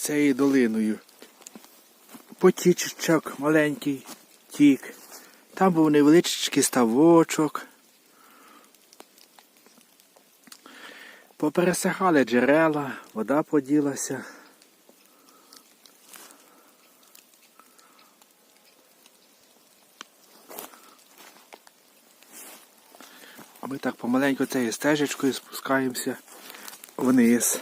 цією долиною. Потічечок маленький тік. Там був невеличкий ставочок. Попересихали джерела, вода поділася. А ми так помаленьку цією стежечкою спускаємося вниз.